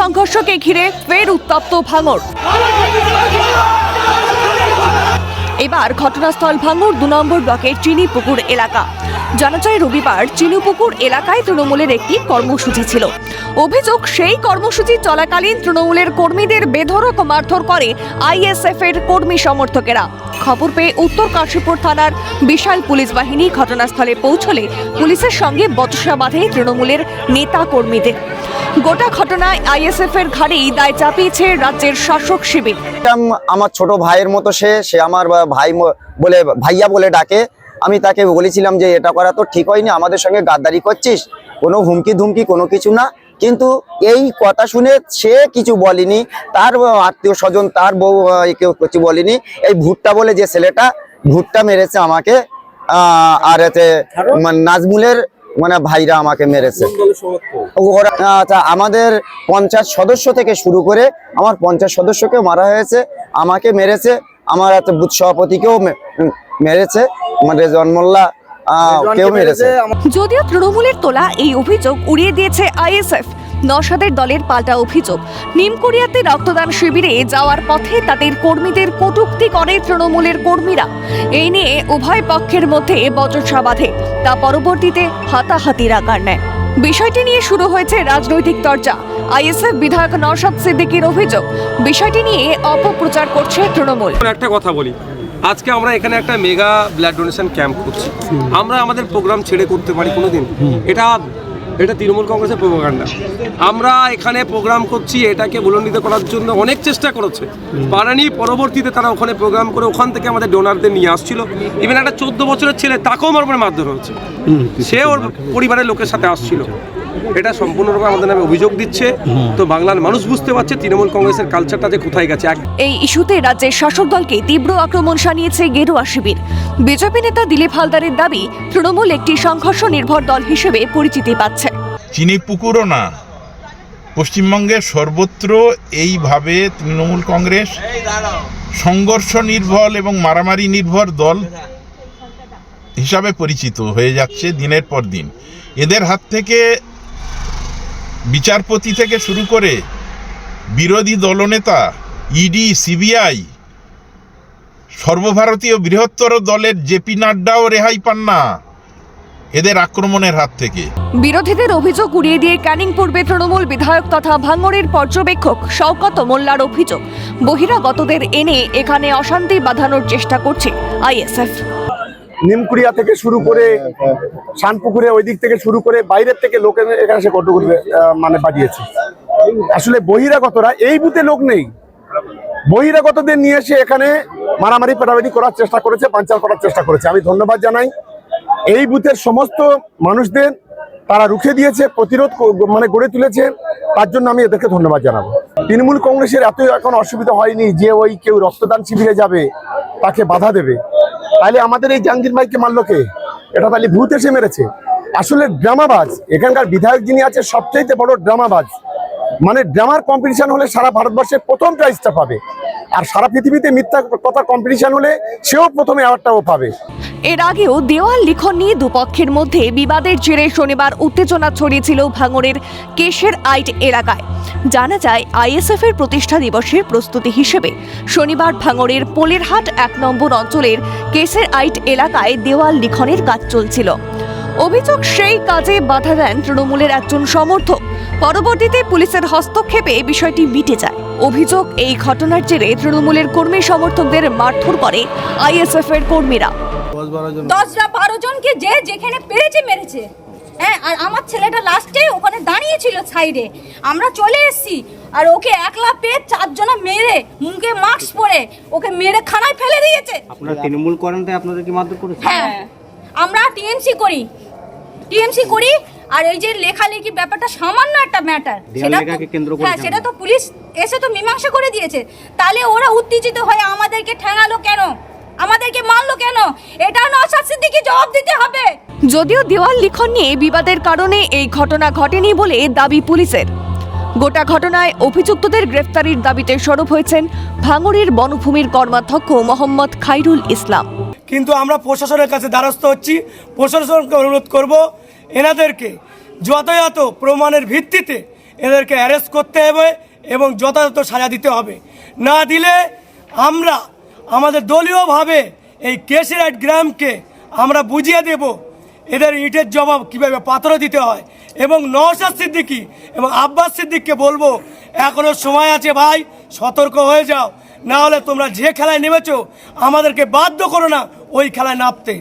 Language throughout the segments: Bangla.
সংঘর্ষকে ঘিরে ফের উত্তপ্ত ভাঙর। এবার ঘটনাস্থল ভাঙর দু নম্বর ব্লকের চিনিপুকুর এলাকা। জানা যায় রবিবার চিনিপুকুর এলাকায় তৃণমূলের একটি কর্মসূচি ছিল। অভিযোগ, সেই কর্মসূচি চলাকালীন তৃণমূলের কর্মীদের বেধরক মারধর করে আইএসএফ এর কর্মী সমর্থকেরা। খবর পেয়ে উত্তর কাশীপুর থানার বিশাল পুলিশ বাহিনী ঘটনাস্থলে পৌঁছলে পুলিশের সঙ্গে বচসা বাঁধে তৃণমূলের নেতা কর্মীদের গোটা ঘটনায় আইএসএফ এর ঘাড়েই দায় চাপিয়েছে রাজ্যের শাসক শিবির। আমার ছোট ভাইয়ের মতো সে সে আমার ভাই বলে ভাইয়া বলে ডাকে। আমি তাকে বলেছিলাম যে এটা করা তো ঠিক হয়নি আমাদের সঙ্গে গাদ্দারি করছিস কোনো হুমকি ধুমকি কোনো কিছু না। কিন্তু এই কথা শুনে সে কিছু বলেনি তার আত্মীয় স্বজন তার বউ কেউ কিছু বলেনি। এই ভুট্টা বলে যে ছেলেটা ভুট্টা মেরেছে আমাকে আর এতে মানে নাজমুলের মানে ভাইরা আমাকে মেরেছে। আচ্ছা আমাদের পঞ্চাশ সদস্য থেকে শুরু করে আমার পঞ্চাশ সদস্যকে মারা হয়েছে আমাকে মেরেছে আমার এত বুথ সভাপতিকেও মেরেছে মানে জন্মল্লা কেউ মেরেছে যদিও তৃণমূলের তোলা এই অভিযোগ উড়িয়ে দিয়েছে আইএসএফ নসাদের দলের পাল্টা অভিযোগ। নিমকুড়িয়াতে রক্তদান শিবিরে যাওয়ার পথে তাদের কর্মীদের কটুক্তি করে তৃণমূলের কর্মীরা। এই নিয়ে উভয় পক্ষের মধ্যে বচসা বাঁধে। তা পরবর্তীতে হাতাহাতির আকার নেয়। বিষয়টি নিয়ে শুরু হয়েছে রাজনৈতিক চর্চা। আইএসএফ বিধায়ক নওশাদ সিদ্দিকীর অভিযোগ বিষয়টি নিয়ে অপপ্রচার করছে তৃণমূল। একটা কথা বলি আজকে আমরা এখানে একটা মেগা ব্লাড ডোনেশন ক্যাম্প করছি। আমরা আমাদের প্রোগ্রাম ছেড়ে করতে পারি কোনোদিন। এটা এটা তৃণমূল কংগ্রেসের প্রোপাগান্ডা আমরা এখানে প্রোগ্রাম করছি এটাকে বুলন্দিত করার জন্য অনেক চেষ্টা করেছে। পারানি পরবর্তীতে তারা ওখানে প্রোগ্রাম করে ওখান থেকে আমাদের ডোনারদের নিয়ে আসছিল। ইভেন একটা চোদ্দ বছরের ছেলে তাকেও আমার উপরে মারধর হয়েছে। সে ওর পরিবারের লোকের সাথে আসছিল। এটা সম্পূর্ণরূপে আমাদের নামে অভিযোগ দিচ্ছে। তো বাংলার মানুষ বুঝতে পারছে তৃণমূল কংগ্রেসের কালচারটা যে কোথায় গেছে। এক এই ইস্যুতে রাজ্যের শাসক দলকে তীব্র আক্রমণ শানিয়েছে গেরুয়া শিবির। বিজেপি নেতা দিলীপ হালদারের দাবি তৃণমূল একটি সংঘর্ষ নির্ভর দল হিসেবে পরিচিতি পাচ্ছে। চিনি পুকুরও না। পশ্চিমবঙ্গের সর্বত্র এইভাবে তৃণমূল কংগ্রেস সংঘর্ষ নির্ভর এবং মারামারি নির্ভর দল হিসাবে পরিচিত হয়ে যাচ্ছে দিনের পর দিন। এদের হাত থেকে বিচারপতি থেকে শুরু করে বিরোধী দলনেতা ইডি সিবিআই সর্বভারতীয় বৃহত্তর দলের জেপি নাড্ডাও রেহাই পান না এদের আক্রমণের হাত থেকে। বিরোধীদের অভিযোগ উড়িয়ে দিয়ে ক্যানিং পূর্বে তৃণমূল বিধায়ক তথা ভাঙড়ের পর্যবেক্ষক শওকত মোল্লার অভিযোগ। বহিরাগতদের এনে এখানে অশান্তি বাঁধানোর চেষ্টা করছে আইএসএফ। নিমকুড়িয়া থেকে শুরু করে শানপুকুরে ওই দিক থেকে শুরু করে বাইরের থেকে লোকে এখানে সে কটুকুটি মানে পাঠিয়েছে আসলে বহিরাগতরা এই বুথে লোক নেই। বহিরাগতদের নিয়ে এসে এখানে মারামারি পেটামারি করার চেষ্টা করেছে পাঞ্চাল করার চেষ্টা করেছে। আমি ধন্যবাদ জানাই। এই বুথের সমস্ত মানুষদের তারা রুখে দিয়েছে প্রতিরোধ মানে গড়ে তুলেছে। তার জন্য আমি এদেরকে ধন্যবাদ জানাব। তৃণমূল কংগ্রেসের এত এখন অসুবিধা হয়নি যে ওই কেউ রক্তদান শিবিরে যাবে তাকে বাধা দেবে। তাহলে আমাদের এই জাহাঙ্গীর ভাইকে মারলো কে? এটা তাহলে ভূত এসে মেরেছে। আসলে ড্রামাবাজ, এখানকার বিধায়ক যিনি আছে, সবচাইতে বড় ড্রামাবাজ। মানে ড্রামার কম্পিটিশন হলে সারা ভারতবর্ষে প্রথম প্রাইজটা পাবে। আর সারা পৃথিবীতে মিথ্যা কথা কম্পিটিশন হলে সেও প্রথমে অ্যাওয়ার্ডটাও পাবে। এর আগেও দেওয়াল লিখন নিয়ে দুপক্ষের মধ্যে বিবাদের জেরে শনিবার উত্তেজনা ছড়িয়েছিল ভাঙড়ের কেশের আইট এলাকায়। জানা যায় আইএসএফ এর প্রতিষ্ঠা দিবসের প্রস্তুতি হিসেবে শনিবার ভাঙড়ের পোলেরহাট এক নম্বর অঞ্চলের কেশের আইট এলাকায় দেওয়াল লিখনের কাজ চলছিল। অভিযোগ সেই কাজে বাধা দেন তৃণমূলের একজন সমর্থক। পরবর্তীতে পুলিশের হস্তক্ষেপে বিষয়টি মিটে যায়। অভিযোগ, এই ঘটনার জেরে তৃণমূলের কর্মী সমর্থকদের মারধর করে আইএসএফ এর কর্মীরা। দশটা বারো জনকে যে যেখানে পেরেছে মেরেছে। হ্যাঁ আর আমার ছেলেটা লাস্টে ওখানে দাঁড়িয়ে ছিল সাইডে। আমরা চলে এসেছি আর ওকে একলা পেয়ে চারজনা মেরে মুখে মাস্ক পরে ওকে মেরে খানায় ফেলে দিয়েছে। আপনারা তৃণমূল করেন তাই আপনাদের কি মারধর করেছে হ্যাঁ আমরা টিএমসি করি। টিএমসি করি আর এই যে লেখালেখি ব্যাপারটা সামান্য একটা ম্যাটার। হ্যাঁ সেটা তো পুলিশ এসে তো মীমাংসা করে দিয়েছে। তাহলে ওরা উত্তেজিত হয়ে আমাদেরকে ঠেঙালো কেন? আমাদেরকে মারলো কেন? এটা নসাদ সিদ্দিকি জবাব দিতে হবে। যদিও দেওয়াল লিখন নিয়ে বিবাদের কারণে এই ঘটনা ঘটেনি বলে দাবি পুলিশের। গোটা ঘটনায় অভিযুক্তদের গ্রেফতারির দাবিতে সরব হয়েছেন ভাঙড়ের বনভূমির কর্মাধ্যক্ষ মোহাম্মদ খাইরুল ইসলাম। কিন্তু আমরা প্রশাসনের কাছে দ্বারস্থ হচ্ছি। প্রশাসনকে অনুরোধ করব এনাদেরকে যথাযথ প্রমাণের ভিত্তিতে এদেরকে অ্যারেস্ট করতে হবে এবং যথাযথ সাজা দিতে হবে। না দিলে আমরা আমাদের দলীয়ভাবে এই কেশিরাট গ্রামকে আমরা বুঝিয়ে দেব। এদের ইটের জবাব কীভাবে পাথর দিতে হয় এবং নওশাদ সিদ্দিকি এবং আব্বাস সিদ্দিককে বলব, এখনও সময় আছে ভাই, সতর্ক হয়ে যাও। না হলে তোমরা যে খেলায় নেমেছো, আমাদেরকে বাধ্য করো না ওই খেলায় নামতে।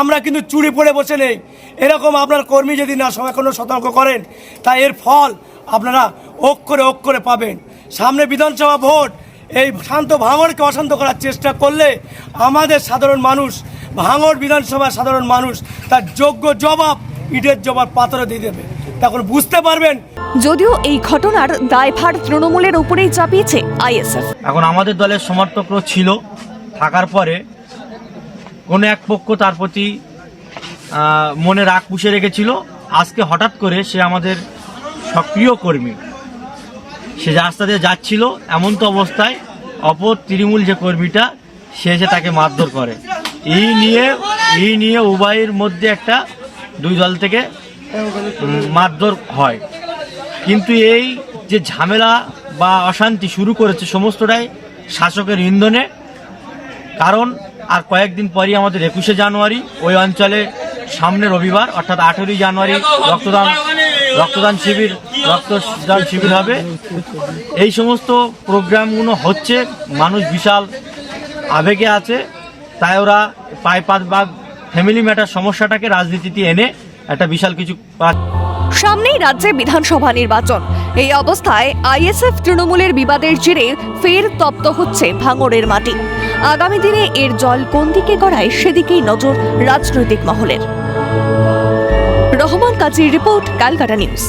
আমরা কিন্তু চুরি পড়ে বসে নেই। এরকম আপনার কর্মী যদি না সময় কোনো সতর্ক করেন তা এর ফল আপনারা অক্ষরে অক্ষরে পাবেন। সামনে বিধানসভা ভোট এই শান্ত ভাঙড়কে অশান্ত করার চেষ্টা করলে আমাদের সাধারণ মানুষ ভাঙড় বিধানসভার সাধারণ মানুষ তার যোগ্য জবাব ইটের জবাব পাথরে দিয়ে দেবে। তখন বুঝতে পারবেন? যদিও এই ঘটনার দায়ভার তৃণমূলের উপরেই চাপিয়েছে আইএসএফ। এখন আমাদের দলের সমর্থকরা ছিল থাকার পরে কোনো এক পক্ষ তার প্রতি মনে রাগ পুষে রেখেছিল। আজকে হঠাৎ করে সে আমাদের সক্রিয় কর্মী। সে রাস্তা দিয়ে যাচ্ছিল, এমন তো অবস্থায় অপর তৃণমূল যে কর্মীটা, সে এসে তাকে মারধর করে। এই নিয়ে এই নিয়ে উভয়ের মধ্যে একটা দুই দল থেকে মারধর হয়। কিন্তু এই যে ঝামেলা বা অশান্তি শুরু করেছে সমস্তটাই শাসকের ইন্ধনে। কারণ আর কয়েকদিন পরই আমাদের একুশে জানুয়ারি, ওই অঞ্চলে সামনে রবিবার, অর্থাৎ আঠেরোই জানুয়ারি রক্তদান রক্তদান শিবির রক্তদান শিবির হবে। এই সমস্ত প্রোগ্রামগুলো হচ্ছে, মানুষ বিশাল আবেগে আছে, তাই ওরা পায় পাত বাগ ফ্যামিলি ম্যাটার সমস্যাটাকে রাজনীতিতে এনে একটা বিশাল কিছু সামনেই রাজ্যে বিধানসভা নির্বাচন। এই অবস্থায় আইএসএফ তৃণমূলের বিবাদের জেরে ফের তপ্ত হচ্ছে ভাঙড়ের মাটি। আগামী দিনে এর জল কোন দিকে গড়ায় সেদিকেই নজর রাজনৈতিক মহলের। রহমান কাজীর রিপোর্ট, ক্যালকাটা নিউজ।